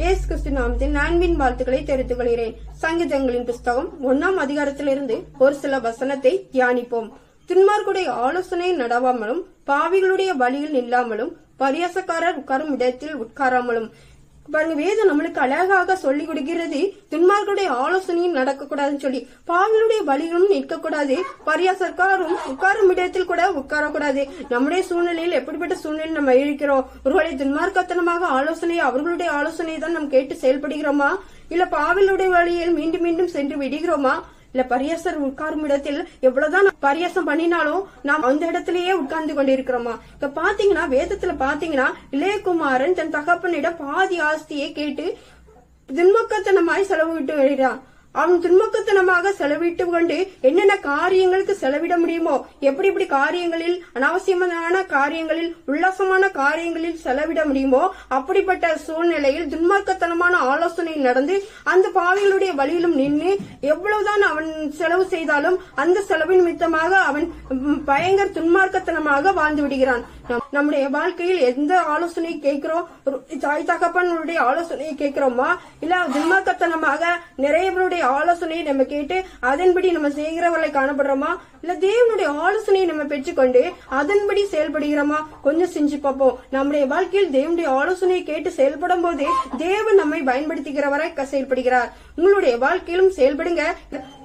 இயேசு கிறிஸ்து நாமத்தில் அன்பின் வாழ்த்துக்களை தெரிவித்துக் கொள்கிறேன். சங்கீதங்களின் புஸ்தகம் ஒன்னாம் அதிகாரத்திலிருந்து ஒரு சில வசனத்தை தியானிப்போம். துன்மார்க்குடைய ஆலோசனை நடவாமலும் பாவிகளுடைய வழியில் நில்லாமலும் பரியாசக்காரர் உட்காரும் இடத்தில் உட்காராமலும் பாருங்க வேதம் நம்மளுக்கு அழகாக சொல்லி கொடுக்கிறது. துன்மார்களுடைய ஆலோசனையும் நடக்கக்கூடாதுன்னு சொல்லி. பாவலுடைய வழிகளும் நிற்கக்கூடாது. பரியாசர்க்காரும் உட்காரும் இடத்தில் கூட உட்காரக்கூடாது. நம்முடைய சூழ்நிலையில் எப்படிப்பட்ட சூழ்நிலையில் நம்ம இருக்கிறோம்? ஒருவேளை துன்மார்க்கத்தனமாக ஆலோசனை அவர்களுடைய ஆலோசனை தான் நம்ம கேட்டு செயல்படுகிறோமா? இல்ல பாவலுடைய வழியில் மீண்டும் மீண்டும் சென்று விடுகிறோமா? இல்ல பரியாசர் உட்காரும் இடத்தில் எவ்வளவுதான் பரியாசம் பண்ணினாலும் நாம் அந்த இடத்திலேயே உட்கார்ந்து கொண்டிருக்கிறோமா? இப்ப பாத்தீங்கன்னா வேதத்துல பாத்தீங்கன்னா இளையகுமாரன் தன் தகப்பனிடம் பாதி ஆஸ்தியை கேட்டு துன்முக்கத்தனமாய் செலவு விட்டு வருகிறான். அவன் துன்மக்கத்தனமாக செலவிட்டு கொண்டு என்னென்ன காரியங்களுக்கு செலவிட முடியுமோ எப்படி எப்படி காரியங்களில் அனாவசியமான காரியங்களில் உல்லாசமான காரியங்களில் செலவிட முடியுமோ அப்படிப்பட்ட சூழ்நிலையில் துன்மார்க்கத்தனமான ஆலோசனை நடந்து அந்த பாவிகளுடைய வழியிலும் நின்று எவ்வளவுதான் அவன் செலவு செய்தாலும் அந்த செலவின் நிமித்தமாக அவன் பயங்கர துன்மார்க்கத்தனமாக வாழ்ந்து விடுகிறான். நம்- நம்முடைய வாழ்க்கையில் எந்த ஆலோசனை கேட்கிறோம்? தாய் தகப்பனுடைய ஆலோசனையை கேட்கிறோமா? இல்ல துன்மார்க்கத்தனமாக நிறைய பேருடைய ஆலோசனையை நம்ம கேட்டு அதன்படி நம்ம செய்கிறவர்களை காணப்படுறோமா? இல்ல தேவனுடைய ஆலோசனையை நம்ம பெற்றுக்கொண்டு அதன்படி செயல்படுகிறோமா? கொஞ்சம் செஞ்சு பார்ப்போம். நம்முடைய வாழ்க்கையில் தேவனுடைய ஆலோசனையை கேட்டு செயல்படும் போது தேவன் நம்மை பயன்படுத்துகிறவரை செயல்படுகிறார். உங்களுடைய வாழ்க்கையிலும் செயல்படுங்க.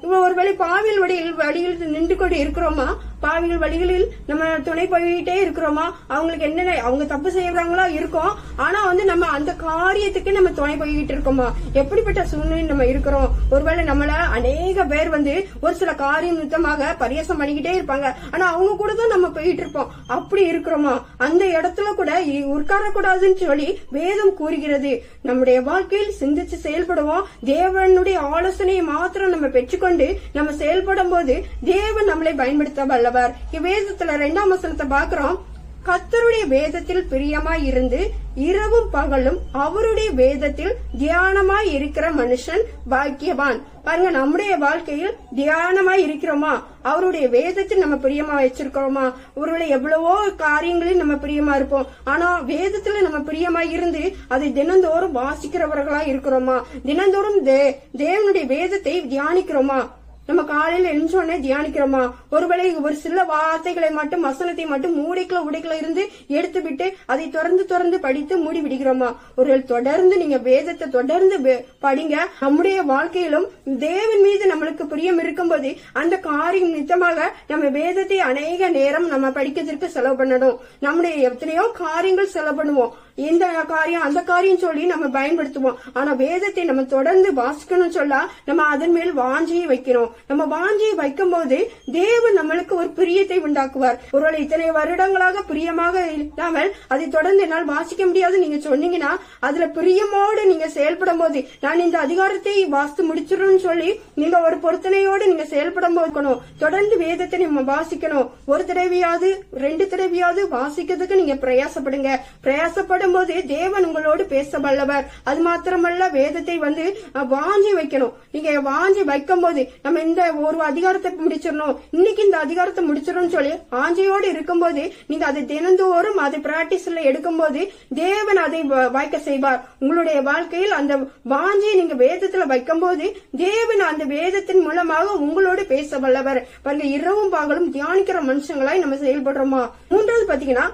ஒருவேளை பாவியல் வழியில் வழியில் நின்று கொண்டு இருக்கிறோமா? பாவிகள் வழிகளில் நம்ம துணை போயிட்டே இருக்கிறோமா? அவங்களுக்கு என்னென்ன அவங்க தப்பு செய்யறாங்களா இருக்கோம். ஆனா வந்து நம்ம அந்த காரியத்துக்கு நம்ம துணை போய்கிட்டு இருக்கோமா? எப்படிப்பட்ட சூழ்நிலை நம்ம இருக்கிறோம்? ஒருவேளை நம்மள அநேக பேர் வந்து ஒரு சில காரியம் நிமித்தமாக பரியாசம் பண்ணிக்கிட்டே இருப்பாங்க. ஆனா அவங்க கூட தான் நம்ம போயிட்டு இருப்போம். அப்படி இருக்கிறோமா? அந்த இடத்துல கூட உட்காரக்கூடாதுன்னு சொல்லி வேதம் கூறுகிறது. நம்முடைய வாழ்க்கையில் சிந்திச்சு செயல்படுவோம். தேவனுடைய ஆலோசனையை மாத்திரம் நம்ம பெற்றுக்கொண்டு நம்ம செயல்படும் போது தேவன் நம்மளை பயன்படுத்த வல்லவர். வேதத்துல ரெண்டாம் வசனத்தை பாக்குறோம் கத்தருடைய வேதத்தில் பிரியமாய் இருந்து இரவும் பகலும் அவருடைய வேதத்தில் தியானமாய் இருக்கிற மனுஷன் பாக்கியவான். பாருங்க நம்முடைய வாழ்க்கையில் தியானமாய் இருக்கிறோமா அவருடைய வேதத்தில் நம்ம பிரியமா வச்சிருக்கிறோமா? அவருடைய எவ்வளவோ காரியங்களில் நம்ம பிரியமா இருப்போம். ஆனா வேதத்துல நம்ம பிரியமா இருந்து அதை தினந்தோறும் வாசிக்கிறவர்களா இருக்கிறோமா தினந்தோறும் தே- தேவனுடைய வேதத்தை தியானிக்கிறோமா? நம்ம காலையில எழுந்தோடனே தியானிக்கிறோமா? ஒருவேளை ஒரு சில வார்த்தைகளை மட்டும் வசனத்தை மட்டும் மூடிக்குள்ள உடைக்கல இருந்து எடுத்து விட்டு அதை தொடர்ந்து தொடர்ந்து படித்து மூடி விடுகிறோமா? ஒருவேளை தொடர்ந்து நீங்க வேதத்தை தொடர்ந்து படிங்க. நம்முடைய வாழ்க்கையிலும் தேவன் மீது நம்மளுக்கு பிரியம் இருக்கும்போது அந்த காரியம் நித்தமாக நம்ம வேதத்தை அநேக நேரம் நம்ம படிக்கிறதுக்கு செலவு பண்ணணும். நம்முடைய எத்தனையோ காரியங்கள் செலவு பண்ணுவோம். இந்த காரியம் அந்த காரியம் சொல்லி நம்ம பயன்படுத்துவோம். ஆனா வேதத்தை நம்ம தொடர்ந்து வாசிக்கணும் சொல்ல நம்ம அதன் மேல் வாஞ்சியை வைக்கணும் நம்ம வாஞ்சியை வைக்கும் போது தேவன் நம்மளுக்கு ஒரு பிரியத்தை உண்டாக்குவார். ஒருவேளை இத்தனை வருடங்களாக பிரியமாக இல்லாமல் அதை தொடர்ந்து என்னால் வாசிக்க முடியாது. நீங்க சொன்னீங்கன்னா அதுல பிரியமோடு நீங்க செயல்படும் போது நான் இந்த அதிகாரத்தை வாசித்து முடிச்சிடணும்னு சொல்லி நீங்க ஒரு பொருத்தனையோடு நீங்க செயல்படும் போது இருக்கணும். தொடர்ந்து வேதத்தை நம்ம வாசிக்கணும். ஒரு தடவையாவது ரெண்டு தடவையாவது வாசிக்கிறதுக்கு நீங்க பிரயாசப்படுங்க. பிரயாசப்படும் போது தேவன் உங்களோடு பேச வல்லவர். அது மாத்திரமல்ல வேதத்தை வந்து வாஞ்சி வைக்கணும். நீங்க வாஞ்சி வைக்கும் போது நம்ம இந்த ஒரு அதிகாரத்தை முடிச்சிடணும். இன்னைக்கு இந்த அதிகாரத்தை முடிச்சிடணும்னு சொல்லி ஆஞ்சையோடு இருக்கும்போது நீங்க அதை தினந்தோறும் அதை பிராக்டிஸ்ல எடுக்கும்போது தேவன் அதை வ- வாய்க்க செய்வார். உங்களுடைய வாழ்க்கையில் அந்த வாஞ்சியை நீங்க வேதத்துல வைக்கும்போது தேவன் அந்த வேதத்தின் மூலமாக உங்களோடு பேச வல்லவர். பாருங்க இரவும் பகலும் தியானிக்கிற மனுஷங்களாய் நம்ம செயல்படுறோமா? மூன்றாவது பாத்தீங்கன்னா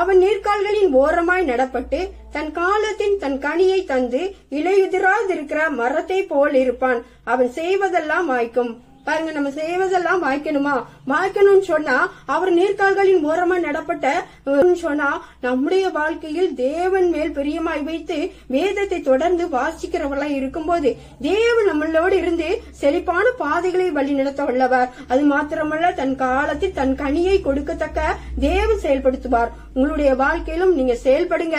அவன் நீர்கால்களின் ஓரமாய் நடப்பட்டு தன் காலத்தின் தன் கனியை தந்து இலையுதிராதிருக்கிற மரத்தை போல் இருப்பான். அவன் செய்வதெல்லாம் வாய்க்கும் பாருங்க நம்ம செய்வதெல்லாம் வாய்க்கணுமா? வாய்க்கணும்னு சொன்னா அவர் நீர்க்கால்களின் ஓரமா நடப்பட்ட சொன்னா நம்முடைய வாழ்க்கையில் தேவன் மேல் பிரியமாய் வைத்து வேதத்தை தொடர்ந்து வாசிக்கிறவர்களா இருக்கும்போது தேவன் நம்மளோடு இருந்து செழிப்பான பாதைகளை வழி நடத்த வல்லவர். அது மாத்திரமல்ல தன் காலத்தில் தன் கனியை கொடுக்கத்தக்க தேவன் செயல்படுத்துவார். உங்களுடைய வாழ்க்கையிலும் நீங்க செயல்படுங்க.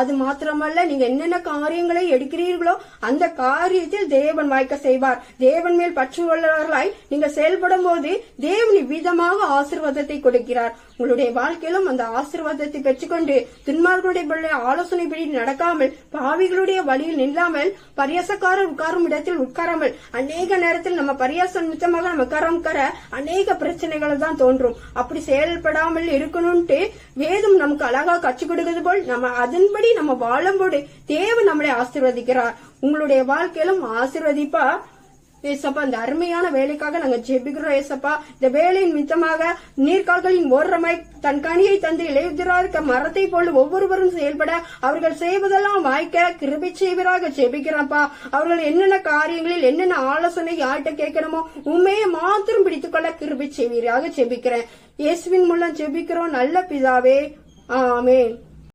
அது மாத்திரமல்ல நீங்க என்னென்ன காரியங்களை எடுக்கிறீர்களோ அந்த காரியத்தில் தேவன் வாய்க்க செய்வார். தேவன் மேல் பற்று உள்ளவர்களாய் நீங்க செயல்படும் போது தேவன் விதமாக ஆசீர்வாதத்தை கொடுக்கிறார். உங்களுடைய வாழ்க்கையிலும் அந்த ஆசீர்வாதத்தை பெற்றுக்கொண்டு துன்மார்களுடைய பிள்ளை ஆலோசனைப்படி நடக்காமல் பாவிகளுடைய வழியில் நில்லாமல் பரியாசக்காரர் உட்காரும் இடத்தில் உட்காராமல் அநேக நேரத்தில் நம்ம பரியாசம் நிச்சயமாக நம்ம உட்கார உட்கார அநேக பிரச்சனைகள் தான் தோன்றும். அப்படி செயல்படாமல் இருக்கணும்ட்டு வேதம் நமக்கு அழகா கற்றுக் கொடுக்கிறது போல் நம்ம அதன்படி நம்ம வாழும்போது தேவன் நம்மளை ஆசீர்வதிக்கிறார். உங்களுடைய வாழ்க்கையிலும் ஆசீர்வதிப்பா. ஏசப்பா இந்த அருமையான வேலைக்காக நாங்க ஜெபிக்கிறோம் ஏசப்பா. இந்த வேலையின் மித்தமாக நீர்கால்களின் ஓரமாய் தன் கனியை தந்து இளையுதிராக மரத்தை போல் ஒவ்வொருவரும் செயல்பட அவர்கள் செய்வதெல்லாம் வாய்க்க கிருபி செய்வராக ஜெபிக்கிறப்பா அவர்கள் என்னென்ன காரியங்களில் என்னென்ன ஆலோசனை யார்கிட்ட கேட்கணுமோ உண்மையை மாத்திரம் பிடித்துக்கொள்ள கிருபி செய்வீராக ஜெபிக்கிறேன். இயேசுவின் மூலம் ஜெபிக்கிறோம். நல்ல பிதாவே ஆமே